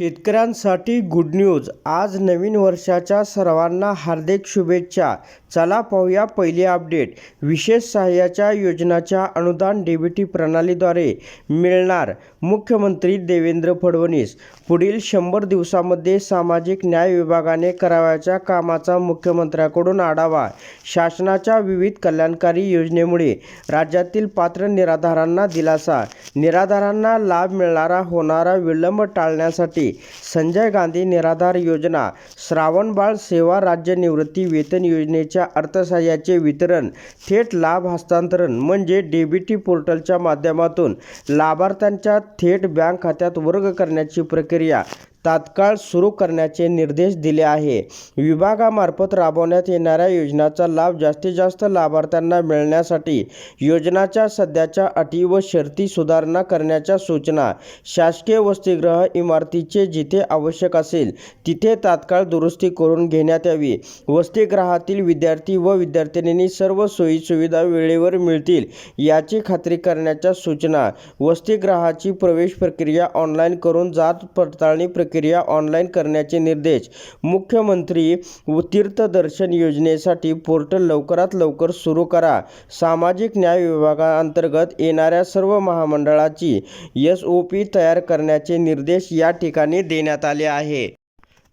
शेतकऱ्यांसाठी good news आज नवीन वर्षाच्या सर्वांना हार्दिक शुभेच्छा. चला पाहूया पहिली अपडेट विशेष सहाय्याच्या योजनाच्या अनुदान डीबीटी प्रणालीद्वारे मिळणार. मुख्यमंत्री देवेंद्र फडणवीस. पुढील शंभर दिवसामध्ये सामाजिक न्याय विभागाने करावयाच्या कामाचा मुख्यमंत्र्यांकडून आढावा. शासनाच्या विविध कल्याणकारी योजनेमुळे राज्यातील पात्र निराधारांना दिलासा. निराधारांना लाभ मिळणारा होणारा विलंब टाळण्यासाठी संजय गांधी निराधार योजना श्रावणबाळ सेवा राज्य निवृत्ती वेतन योजनेच्या अर्थसहाय्याचे वितरण थेट लाभ हस्तांतरण म्हणजे डेबिटी पोर्टलच्या माध्यमातून लाभार्थ्यांच्या थेट बँक खात्यात वर्ग करण्याची प्रक्रिया तात्काळ सुरू करण्याचे निर्देश दिले आहे. विभागामार्फत राबवण्यात येणाऱ्या योजनाचा लाभ जास्तीत जास्त लाभार्थ्यांना मिळण्यासाठी योजनाच्या सध्याच्या अटी व शर्ती सुधारणा करण्याच्या सूचना शासकीय वसतिगृह इमारतीचे जिथे आवश्यक असेल तिथे तात्काळ दुरुस्ती करून घेण्यात यावी. वसतिगृहातील विद्यार्थी व विद्यार्थिनींनी सर्व सोयीसुविधा वेळेवर मिळतील याची खात्री करण्याच्या सूचना वसतिगृहाची प्रवेश प्रक्रिया ऑनलाईन करून जात पडताळणी प्रक्रिया प्रक्रिया ऑनलाईन करण्याचे निर्देश. मुख्यमंत्री व तीर्थदर्शन योजनेसाठी पोर्टल लवकरात लवकर सुरू करा. सामाजिक न्याय विभागाअंतर्गत येणाऱ्या सर्व महामंडळाची एस ओ पी तयार करण्याचे निर्देश या ठिकाणी देण्यात आले आहे.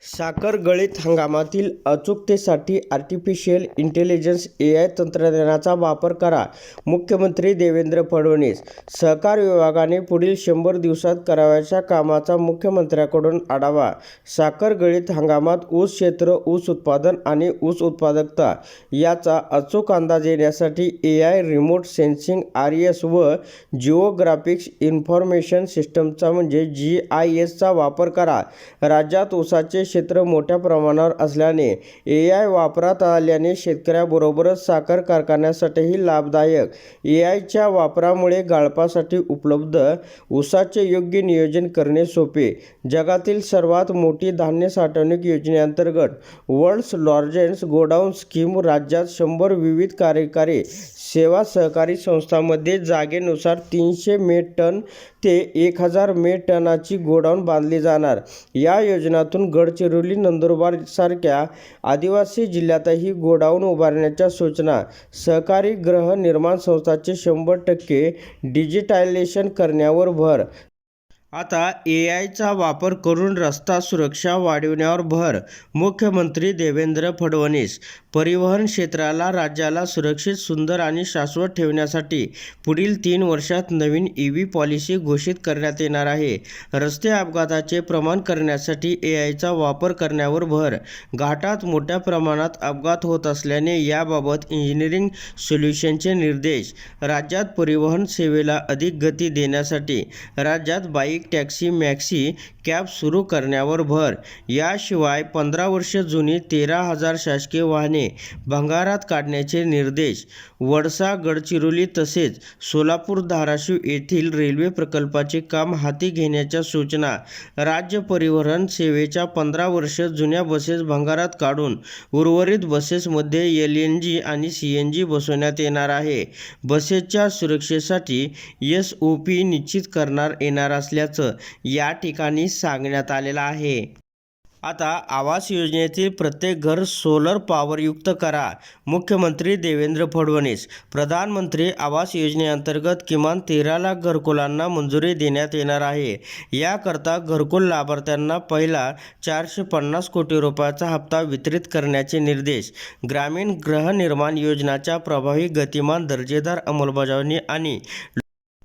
साखर गळीत हंगामातील अचूकतेसाठी आर्टिफिशियल इंटेलिजन्स ए आय तंत्रज्ञानाचा वापर करा. मुख्यमंत्री देवेंद्र फडणवीस सहकार विभागाने पुढील शंभर दिवसात करावयाच्या कामाचा मुख्यमंत्र्यांकडून आढावा. साखर गळीत हंगामात ऊस क्षेत्र ऊस उत्पादन आणि ऊस उत्पादकता याचा अचूक अंदाज येण्यासाठी A I remote sensing R S व जिओग्राफिक्स इन्फॉर्मेशन सिस्टमचा म्हणजे जी आय एसचा वापर करा. राज्यात ऊसाचे क्षेत्र मोठ्या प्रमाणावर असल्याने ए आय वापरात आल्याने शेतकऱ्याबरोबरच साखर कारखान्यासाठीही लाभदायक. ए आयच्या वापरामुळे गाळपासाठी उपलब्ध ऊसाचे योग्य नियोजन करणे सोपे. जगातील सर्वात मोठी धान्य साठवणूक योजनेअंतर्गत वर्ल्ड्स लॉर्जेन्स गोडाऊन स्कीम राज्यात शंभर विविध कार्यकारी सेवा सहकारी संस्थांमध्ये जागेनुसार तीनशे मेट टन ते एक हजार मेट टनाची गोडाऊन बांधली जाणार. या योजनेतून गडचिरोली नंदुरबार सारख्या आदिवासी जिल्ह्यातही गोडाऊन उभारण्याच्या सूचना सहकारी गृहनिर्माण संस्थांचे शंभर टक्के डिजिटायलेशन करण्यावर भर आता ए आयचा वापर करून रस्ता सुरक्षा वाढविण्यावर भर मुख्यमंत्री देवेंद्र फडणवीस. परिवहन क्षेत्राला राज्याला सुरक्षित सुंदर आणि शाश्वत ठेवण्यासाठी पुढील तीन वर्षात नवीन ई व्ही पॉलिसी घोषित करण्यात येणार आहे. रस्ते अपघाताचे प्रमाण करण्यासाठी ए आयचा वापर करण्यावर भर घाटात मोठ्या प्रमाणात अपघात होत असल्याने याबाबत इंजिनिअरिंग सोल्युशनचे निर्देश राज्यात परिवहन सेवेला अधिक गती देण्यासाठी राज्यात बाईक टॅक्सी मॅक्सी कॅब सुरू करण्यावर भर. याशिवाय पंधरा वर्ष जुनी तेरा हजार शासकीय वाहने भंगारात काढण्याचे निर्देश. वडसा गडचिरोली तसेच सोलापूर धाराशिव येथील रेल्वे प्रकल्पाचे काम हाती घेण्याच्या सूचना. राज्य परिवहन सेवेच्या पंधरा वर्ष जुन्या बसेस भंगारात काढून उर्वरित बसेसमध्ये एल एन जी आणि सी एन जी बसवण्यात येणार आहे. बसेसच्या सुरक्षेसाठी एस ओ पी निश्चित करणार येणार असल्याचं या ठिकाणी सांगण्यात आलेलं आहे. आता आवास योजनेतील प्रत्येक घर सोलर पॉवरयुक्त करा. मुख्यमंत्री देवेंद्र फडणवीस प्रधानमंत्री आवास योजनेअंतर्गत किमान तेरा लाख घरकुलांना मंजुरी देण्यात येणार आहे. याकरता घरकुल लाभार्थ्यांना पहिला चारशे पन्नास कोटी रुपयाचा हप्ता वितरित करण्याचे निर्देश ग्रामीण गृहनिर्माण योजनाच्या प्रभावी गतिमान दर्जेदार अंमलबजावणी आणि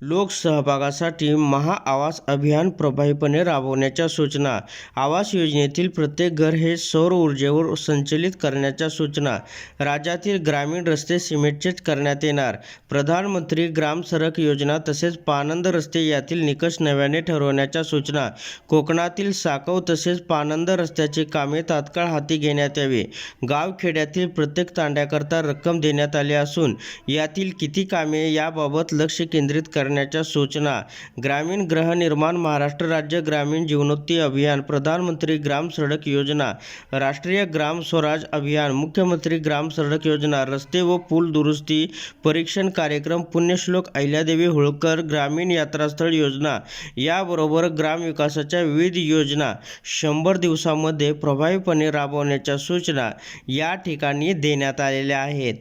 लोकसहभागासाठी महाआवास अभियान प्रभावीपणे राबवण्याच्या सूचना. आवास योजनेतील प्रत्येक घर हे सौर ऊर्जेवर संचलित करण्याच्या सूचना. राज्यातील ग्रामीण रस्ते सिमेंटचेच करण्यात येणार. प्रधानमंत्री ग्राम सडक योजना तसेच पानंद रस्ते यातील निकष नव्याने ठरवण्याच्या सूचना. कोकणातील साकव तसेच पानंद रस्त्याची कामे तात्काळ हाती घेण्यात यावी. गावखेड्यातील प्रत्येक तांड्याकरता रक्कम देण्यात आली असून यातील किती कामे याबाबत लक्ष केंद्रित करण्यात करण्याच्या सूचना. ग्रामीण गृहनिर्माण महाराष्ट्र राज्य ग्रामीण जीवनोत्ती अभियान प्रधानमंत्री ग्राम सडक योजना. राष्ट्रीय ग्राम स्वराज अभियान मुख्यमंत्री ग्राम सडक योजना. रस्ते व पूल दुरुस्ती परीक्षण कार्यक्रम पुण्यश्लोक अहिल्यादेवी होळकर ग्रामीण यात्रास्थळ योजना. याबरोबर ग्रामविकासाच्या विविध योजना. शंभर दिवसामध्ये प्रभावीपणे राबवण्याच्या सूचना या ठिकाणी देण्यात आलेल्या आहेत.